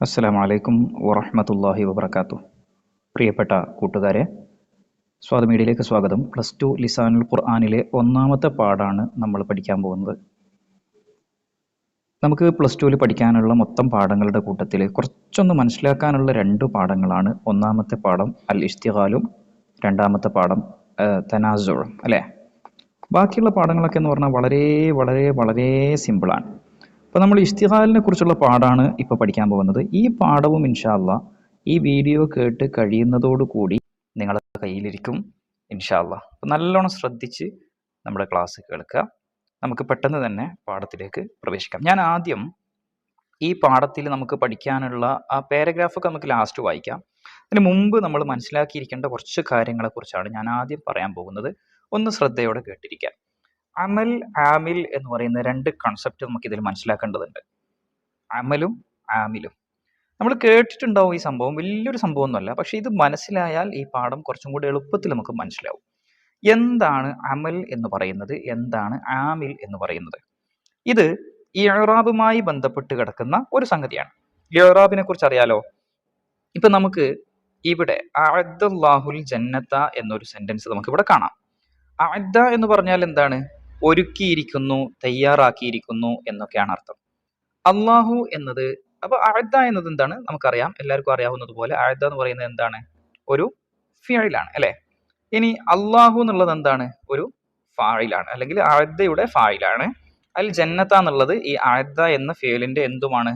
അസ്സാം വലൈക്കും വറഹമത്തല്ലാഹി വബർക്കാത്തു പ്രിയപ്പെട്ട കൂട്ടുകാരെ സ്വാദ് മീഡിയയിലേക്ക് സ്വാഗതം. പ്ലസ് ടു ലിസാനുൽ ഖുർആാനിലെ ഒന്നാമത്തെ പാഠാണ് നമ്മൾ പഠിക്കാൻ പോകുന്നത്. നമുക്ക് പ്ലസ് ടുവിൽ പഠിക്കാനുള്ള മൊത്തം പാഠങ്ങളുടെ കൂട്ടത്തിൽ കുറച്ചൊന്ന് മനസ്സിലാക്കാനുള്ള രണ്ട് പാഠങ്ങളാണ്. ഒന്നാമത്തെ പാഠം അൽ ഇഷ്തിഖാലും രണ്ടാമത്തെ പാഠം തനാസുറും അല്ലേ? ബാക്കിയുള്ള പാഠങ്ങളൊക്കെ എന്ന് പറഞ്ഞാൽ വളരെ വളരെ വളരെ സിമ്പിളാണ് അപ്പോൾ നമ്മൾ ഇഷ്തിഹാലിനെ കുറിച്ചുള്ള പാഠമാണ് ഇപ്പോൾ പഠിക്കാൻ പോകുന്നത്. ഈ പാഠവും ഇൻഷാല്ല ഈ വീഡിയോ കേട്ട് കഴിയുന്നതോടുകൂടി നിങ്ങളുടെ കയ്യിലിരിക്കും ഇൻഷാല്ല അപ്പോൾ നല്ലോണം ശ്രദ്ധിച്ച് നമ്മുടെ ക്ലാസ് കേൾക്കുക. നമുക്ക് പെട്ടെന്ന് തന്നെ പാഠത്തിലേക്ക് പ്രവേശിക്കാം. ഞാൻ ആദ്യം ഈ പാഠത്തിൽ നമുക്ക് പഠിക്കാനുള്ള ആ പാരഗ്രാഫൊക്കെ നമുക്ക് ലാസ്റ്റ് വായിക്കാം. അതിന് മുമ്പ് നമ്മൾ മനസ്സിലാക്കിയിരിക്കേണ്ട കുറച്ച് കാര്യങ്ങളെക്കുറിച്ചാണ് ഞാൻ ആദ്യം പറയാൻ പോകുന്നത്. ഒന്ന് ശ്രദ്ധയോടെ കേട്ടിരിക്കാം. അമൽ ആമിൽ എന്ന് പറയുന്ന രണ്ട് കൺസെപ്റ്റ് നമുക്ക് ഇതിൽ മനസ്സിലാക്കേണ്ടതുണ്ട്. അമലും ആമിലും. നമ്മൾ കേട്ടിട്ടുണ്ടാവും ഈ സംഭവം. വലിയൊരു സംഭവമൊന്നുമല്ല. പക്ഷേ ഇത് മനസ്സിലായാൽ ഈ പാഠം കുറച്ചും കൂടി എളുപ്പത്തിൽ നമുക്ക് മനസ്സിലാവും. എന്താണ് അമൽ എന്ന് പറയുന്നത്? എന്താണ് ആമിൽ എന്ന് പറയുന്നത്? ഇത് ഇറാബുമായി ബന്ധപ്പെട്ട് കിടക്കുന്ന ഒരു സംഗതിയാണ്. ഇറാബിനെ കുറിച്ച് അറിയാലോ? ഇപ്പൊ നമുക്ക് ഇവിടെ അബ്ദുല്ലാഹുൽ ജന്നത്ത എന്നൊരു സെന്റൻസ് നമുക്ക് ഇവിടെ കാണാം. അഅദ്ദ എന്ന് പറഞ്ഞാൽ എന്താണ്? ഒരുക്കിയിരിക്കുന്നു തയ്യാറാക്കിയിരിക്കുന്നു എന്നൊക്കെയാണ് അർത്ഥം. അള്ളാഹു എന്നത് അപ്പൊ അഅദ്ദ എന്നത് എന്താണ്? നമുക്കറിയാം എല്ലാവർക്കും അറിയാവുന്നത് പോലെ അഅദ്ദ എന്ന് പറയുന്നത് എന്താണ്? ഒരു ഫിയലാണ് അല്ലെ? ഇനി അള്ളാഹു എന്നുള്ളത് എന്താണ്? ഒരു ഫായിലാണ് അല്ലെങ്കിൽ അഴദയുടെ ഫായിലാണ്. അതിൽ ജന്നത്ത എന്നുള്ളത് ഈ അഅദ്ദ എന്ന ഫിയലിന്റെ എന്തുമാണ്?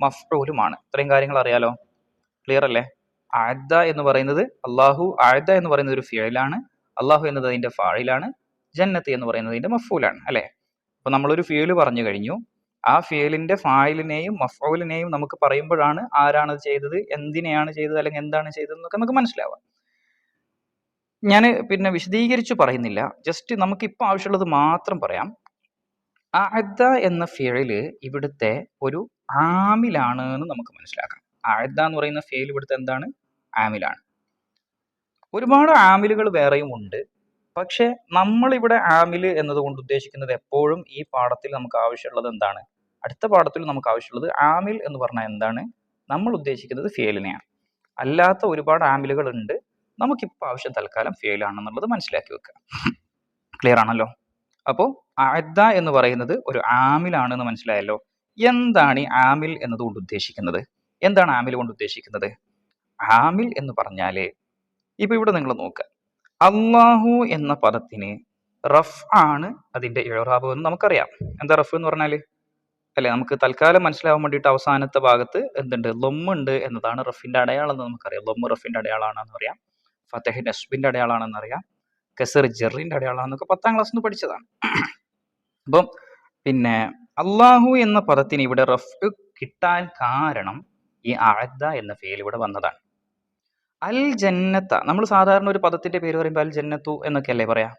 മഫ്റൂലുമാണ് ഇത്രയും കാര്യങ്ങൾ അറിയാലോ? ക്ലിയർ അല്ലേ അഅദ്ദ എന്ന് പറയുന്നത് അള്ളാഹു അഅദ്ദ എന്ന് പറയുന്നത് ഒരു ഫിയലാണ് അള്ളാഹു എന്നത് അതിന്റെ ഫാഴിലാണ് ജന്നത്ത് എന്ന് പറയുന്നത് അതിന്റെ മഫൂലാണ് അല്ലെ? അപ്പൊ നമ്മളൊരു ഫ്യൂൽ പറഞ്ഞു കഴിഞ്ഞു. ആ ഫിയലിന്റെ ഫായിലിനെയും മഫൂലിനെയും നമുക്ക് പറയുമ്പോഴാണ് ആരാണ് ചെയ്തത് എന്തിനെയാണ് ചെയ്തത് അല്ലെങ്കിൽ എന്താണ് ചെയ്തത് എന്നൊക്കെ നമുക്ക് മനസ്സിലാവാം ഞാൻ പിന്നെ വിശദീകരിച്ചു പറയുന്നില്ല. ജസ്റ്റ് നമുക്ക് ഇപ്പൊ ആവശ്യമുള്ളത് മാത്രം പറയാം. അഅദ്ദ എന്ന ഫിയൽ ഇവിടുത്തെ ഒരു ആമിലാണ് എന്ന് നമുക്ക് മനസ്സിലാക്കാം. അഅദ്ദ എന്ന് പറയുന്ന ഫിയൽ ഇവിടുത്തെ എന്താണ്? ആമിലാണ്. ഒരുപാട് ആമിലുകൾ വേറെയും ഉണ്ട്. പക്ഷെ നമ്മളിവിടെ ആമിൽ എന്നതുകൊണ്ട് ഉദ്ദേശിക്കുന്നത് എപ്പോഴും ഈ പാഠത്തിൽ നമുക്ക് ആവശ്യമുള്ളത് എന്താണ്? അടുത്ത പാഠത്തിൽ നമുക്ക് ആവശ്യമുള്ളത് ആമിൽ എന്ന് പറഞ്ഞാൽ എന്താണ്? നമ്മൾ ഉദ്ദേശിക്കുന്നത് ഫിയലിനെയാണ്. അല്ലാത്ത ഒരുപാട് ആമിലുകൾ ഉണ്ട്. നമുക്കിപ്പോൾ ആവശ്യം തൽക്കാലം ഫിയലാണെന്നുള്ളത് മനസ്സിലാക്കി വെക്കുക. ക്ലിയർ ആണല്ലോ? അപ്പോൾ അദ്ദ എന്ന് പറയുന്നത് ഒരു ആമിലാണെന്ന് മനസ്സിലായല്ലോ? എന്താണ് ഈ ആമിൽ എന്നതുകൊണ്ട് ഉദ്ദേശിക്കുന്നത്? എന്താണ് ആമിൽ കൊണ്ട് ഉദ്ദേശിക്കുന്നത്? ആമിൽ എന്ന് പറഞ്ഞാൽ ഇപ്പൊ ഇവിടെ നിങ്ങൾ നോക്കുക അള്ളാഹു എന്ന പദത്തിന് റഫ് ആണ് അതിന്റെ ഇഴറാബ് എന്ന് നമുക്കറിയാം. എന്താ റഫ് എന്ന് പറഞ്ഞാൽ? അല്ലെ നമുക്ക് തൽക്കാലം മനസ്സിലാവാൻ വേണ്ടിയിട്ട് അവസാനത്തെ ഭാഗത്ത് എന്തുണ്ട്? ലൊമ്മുണ്ട് എന്നതാണ് റഫിന്റെ അടയാളം എന്ന് നമുക്കറിയാം. ലൊമ്മ് റഫിന്റെ അടയാളാണെന്ന് അറിയാം. ഫത്തഹ് നസ്ബിന്റെ അടയാളാണെന്ന് അറിയാം. കസർ ജെറിന്റെ അടയാളാണെന്നൊക്കെ പത്താം ക്ലാസ്സിൽ നിന്ന് പഠിച്ചതാണ്. അപ്പം പിന്നെ അള്ളാഹു എന്ന പദത്തിന് ഇവിടെ റഫ് കിട്ടാൻ കാരണം ഈ അഅദ്ദ എന്ന ഫേൽ ഇവിടെ വന്നതാണ്. അൽ ജന്നത്ത. നമ്മൾ സാധാരണ ഒരു പദത്തിന്റെ പേര് പറയുമ്പോൾ അൽ ജന്നത്തു എന്നൊക്കെ അല്ലേ പറയാ?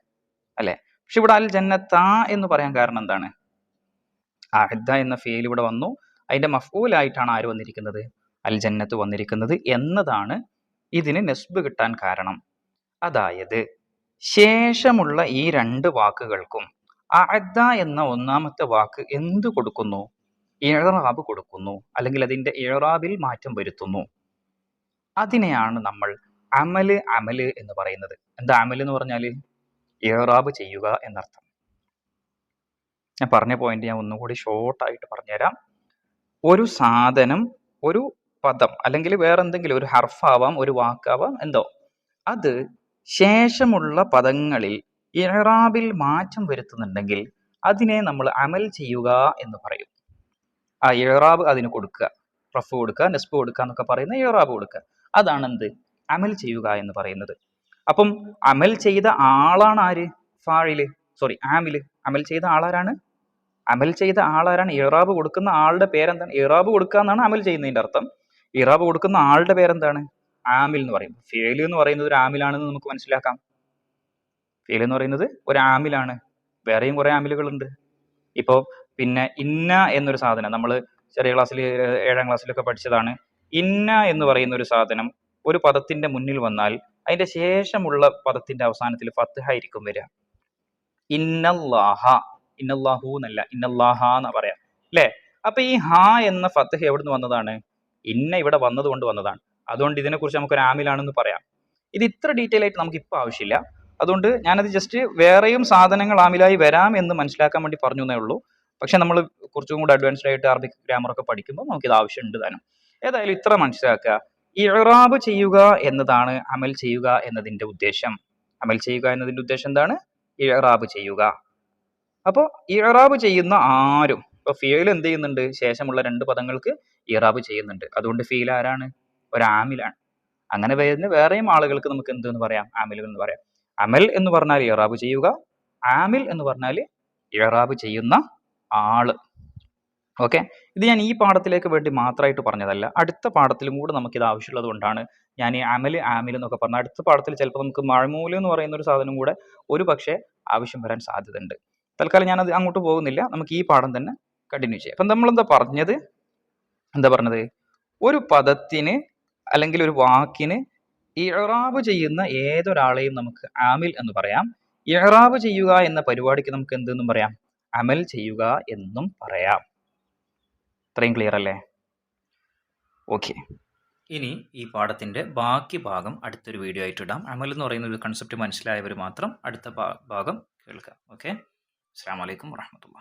അല്ലേ? പക്ഷെ ഇവിടെ അൽ ജന്നത്ത എന്ന് പറയാൻ കാരണം എന്താണ്? അഹദ എന്ന ഫേൽ ഇവിടെ വന്നു. അതിന്റെ മഫൂലായിട്ടാണ് ആര് വന്നിരിക്കുന്നത്? അൽ ജന്നത്ത് വന്നിരിക്കുന്നത് എന്നതാണ് ഇതിന് നെസ്ബ് കിട്ടാൻ കാരണം. അതായത് ശേഷമുള്ള ഈ രണ്ട് വാക്കുകൾക്കും അഅദ്ദ എന്ന ഒന്നാമത്തെ വാക്ക് എന്ത് കൊടുക്കുന്നു? ഇഴറാബ് കൊടുക്കുന്നു. അല്ലെങ്കിൽ അതിന്റെ ഇഴറാബിൽ മാറ്റം വരുത്തുന്നു. അതിനെയാണ് നമ്മൾ അമൽ അമൽ എന്ന് പറയുന്നത്. എന്താ അമൽ എന്ന് പറഞ്ഞാൽ ഏറാബ് ചെയ്യുക എന്നർത്ഥം. ഞാൻ പറഞ്ഞ പോയിന്റ് ഞാൻ ഒന്നുകൂടി ഷോർട്ടായിട്ട് പറഞ്ഞുതരാം. ഒരു സാധനം ഒരു പദം അല്ലെങ്കിൽ വേറെ എന്തെങ്കിലും ഒരു ഹർഫാവാം ഒരു വാക്കാവാം എന്തോ. അത് ശേഷമുള്ള പദങ്ങളിൽ ഇറാബിൽ മാറ്റം വരുത്തുന്നുണ്ടെങ്കിൽ അതിനെ നമ്മൾ അമൽ ചെയ്യുക എന്ന് പറയും. ആ ഇറാബ് അതിന് കൊടുക്കുക. റഫ് കൊടുക്കുക നെസ്ബ് കൊടുക്കുക എന്നൊക്കെ പറയുന്ന ഇറാബ് കൊടുക്കുക. അതാണ് എന്ത് അമൽ ചെയ്യുക എന്ന് പറയുന്നത്. അപ്പം അമൽ ചെയ്ത ആളാണ് ആര്? ഫാഴിൽ. സോറി ആമിൽ. അമൽ ചെയ്ത ആളാരാണ്? അമൽ ചെയ്ത ആളാരാണ്? ഇറാബ് കൊടുക്കുന്ന ആളുടെ പേരെന്താണ്? ഇറാബ് കൊടുക്കുക എന്നാണ് അമൽ ചെയ്യുന്നതിന്റെ അർത്ഥം. ഇറാബ് കൊടുക്കുന്ന ആളുടെ പേരെന്താണ്? ആമിൽ എന്ന് പറയും ഫേൽ എന്ന് പറയുന്നത് ഒരു ആമിലാണെന്ന് നമുക്ക് മനസ്സിലാക്കാം. ഫേൽ എന്ന് പറയുന്നത് ഒരു ആമിലാണ്. വേറെയും കുറേ ആമിലുകളുണ്ട്. ഇപ്പോൾ പിന്നെ ഇന്ന എന്നൊരു സാധനം. നമ്മൾ ചെറിയ ക്ലാസ്സിൽ ഏഴാം ക്ലാസ്സിലൊക്കെ പഠിച്ചതാണ്. ഇന്ന എന്ന് പറയുന്ന ഒരു സാധനം ഒരു പദത്തിന്റെ മുന്നിൽ വന്നാൽ അതിന്റെ ശേഷമുള്ള പദത്തിന്റെ അവസാനത്തിൽ ഫത്ത്ഹ ആയിരിക്കും വരിക. ഇന്നല്ലാഹ ഇന്നല്ലാഹു എന്നല്ല ഇന്നല്ലാഹ എന്ന് പറയാം. അല്ലേ? അപ്പൊ ഈ ഹാ എന്ന ഫത്തഹ് എവിടുന്ന് വന്നതാണ്? ഇന്ന ഇവിടെ വന്നത് കൊണ്ട് വന്നതാണ്. അതുകൊണ്ട് ഇതിനെക്കുറിച്ച് നമുക്ക് ഒരു ആമിലാണെന്ന് പറയാം. ഇത് ഇത്ര ഡീറ്റെയിൽ ആയിട്ട് നമുക്ക് ഇപ്പോൾ ആവശ്യമില്ല. അതുകൊണ്ട് ഞാനത് ജസ്റ്റ് വേറെയും സാധനങ്ങൾ ആമിലായി വരാം എന്ന് മനസ്സിലാക്കാൻ വേണ്ടി പറഞ്ഞു എന്നേ ഉള്ളൂ. പക്ഷെ നമ്മൾ കുറച്ചും കൂടി അഡ്വാൻസ്ഡ് ആയിട്ട് അറബിക് ഗ്രാമർ ഒക്കെ പഠിക്കുമ്പോൾ നമുക്ക് ഇത് ആവശ്യമുണ്ട് താനും. ഏതായാലും ഇത്ര മനസ്സിലാക്കുക. ഇറാബ് ചെയ്യുക എന്നതാണ് അമൽ ചെയ്യുക എന്നതിന്റെ ഉദ്ദേശം. അമൽ ചെയ്യുക എന്നതിന്റെ ഉദ്ദേശം എന്താണ്? ഇറാബ് ചെയ്യുക. അപ്പോൾ ഇറാബ് ചെയ്യുന്ന ആരും ഇപ്പോൾ ഫീൽ എന്ത് ചെയ്യുന്നുണ്ട്? ശേഷമുള്ള രണ്ട് പദങ്ങൾക്ക് ഇറാബ് ചെയ്യുന്നുണ്ട്. അതുകൊണ്ട് ഫീൽ ആരാണ്? ഒരു ആമിലാണ്. അങ്ങനെ വരുന്ന വേറെയും ആളുകൾക്ക് നമുക്ക് എന്ത് എന്ന് പറയാം? ആമിലുകൾ എന്ന് പറയാം. അമൽ എന്ന് പറഞ്ഞാൽ ഇറാബ് ചെയ്യുക. ആമിൽ എന്ന് പറഞ്ഞാൽ ഇറാബ് ചെയ്യുന്ന ആൾ. ഓക്കെ ഇത് ഞാൻ ഈ പാഠത്തിലേക്ക് വേണ്ടി മാത്രമായിട്ട് പറഞ്ഞതല്ല. അടുത്ത പാഠത്തിലും കൂടെ ഇത് ആവശ്യമുള്ളത് കൊണ്ടാണ് ഞാൻ ഈ അമൽ ആമിൽ എന്നൊക്കെ പറഞ്ഞ അടുത്ത പാഠത്തിൽ ചിലപ്പോൾ നമുക്ക് മഴമൂൽ എന്ന് പറയുന്ന ഒരു സാധനം കൂടെ ഒരു പക്ഷേ ആവശ്യം വരാൻ സാധ്യതയുണ്ട്. തൽക്കാലം ഞാനത് അങ്ങോട്ട് പോകുന്നില്ല. നമുക്ക് ഈ പാഠം തന്നെ കണ്ടിന്യൂ ചെയ്യാം. അപ്പം നമ്മളെന്താ പറഞ്ഞത്? എന്താ പറഞ്ഞത്? ഒരു പദത്തിന് അല്ലെങ്കിൽ ഒരു വാക്കിന് ഇറാബ് ചെയ്യുന്ന ഏതൊരാളെയും നമുക്ക് ആമിൽ എന്ന് പറയാം. ഇറാബ് ചെയ്യുക എന്ന പരിപാടിക്ക് നമുക്ക് എന്തെന്നും പറയാം? അമൽ ചെയ്യുക എന്നും പറയാം. ഇത്രയും ക്ലിയർ അല്ലേ? ഓക്കെ ഇനി ഈ പാഠത്തിന്റെ ബാക്കി ഭാഗം അടുത്തൊരു വീഡിയോ ആയിട്ട് ഇടാം. അമൽ എന്ന് പറയുന്ന ഒരു കൺസെപ്റ്റ് മനസ്സിലായവർ മാത്രം അടുത്ത ഭാഗം കേൾക്കാം. ഓക്കെ അസ്സാം വലൈക്കും വാഹമത്തുള്ള